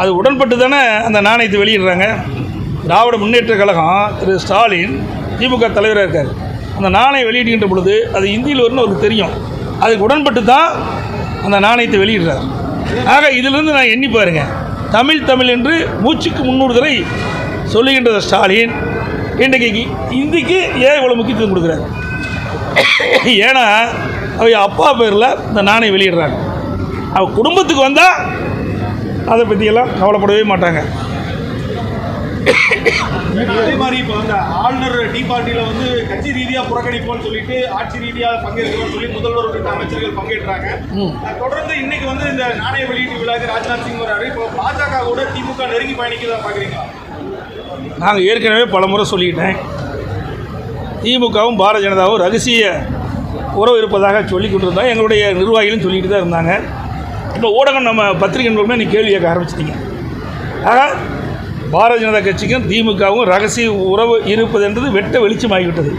அது உடன்பட்டு தானே அந்த நாணயத்தை வெளியிடுறாங்க? திராவிட முன்னேற்ற கழகம் திரு ஸ்டாலின் திமுக தலைவராக இருக்கார். அந்த நாணயம் வெளியிடுகின்ற பொழுது அது இந்தியில் வரும்னு அவருக்கு தெரியும். அதுக்கு உடன்பட்டு தான் அந்த நாணயத்தை வெளியிடுறார். ஆக இதிலிருந்து நான் எண்ணி பாருங்க. தமிழ் தமிழ் என்று மூச்சுக்கு முன்னூறு தடவை சொல்லுகின்ற ஸ்டாலின். இன்றைக்கு இந்திக்கு ஏன் இவ்வளோ முக்கியத்துவம் கொடுக்குறாரு? ஏன்னா அவங்க அப்பா பேரில் இந்த நாணயம் வெளியிடுறாங்க. அவள் குடும்பத்துக்கு வந்தால் அதை பற்றியெல்லாம் கவலைப்படவே மாட்டாங்க. அதே மாதிரி இப்போ வந்து ஆளுநர் டி பார்ட்டியில் வந்து கட்சி ரீதியாக புறக்கணிப்போம்னு சொல்லிட்டு ஆட்சி ரீதியாக பங்கேற்கிறோம்னு சொல்லி முதல்வர் உள்ளிட்ட அமைச்சர்கள் பங்கேற்றாங்க. தொடர்ந்து இன்னைக்கு வந்து இந்த நாணய வெளியீட்டு விழாக்கு ராஜ்நாத் சிங் வராரு. இப்போ பாஜக கூட திமுக நெருங்கி பயணிக்கிறதா பார்க்குறீங்களா நாங்கள் ஏற்கனவே பல முறை சொல்லிக்கிட்டேன் திமுகவும் பாரதிய ஜனதாவும் ரகசிய உறவு இருப்பதாக சொல்லி கொண்டிருந்தோம். எங்களுடைய நிர்வாகிகளும் சொல்லிட்டு தான் இருந்தாங்க. இந்த ஊடகம் நம்ம பத்திரிகை நண்பர்களுமே நீ கேள்வி கேட்க ஆரம்பிச்சிட்டீங்க. ஆக பாரதிய ஜனதா கட்சிக்கும் திமுகவும் ரகசிய உறவு இருப்பது என்றது வெட்ட வெளிச்சமாகிவிட்டது.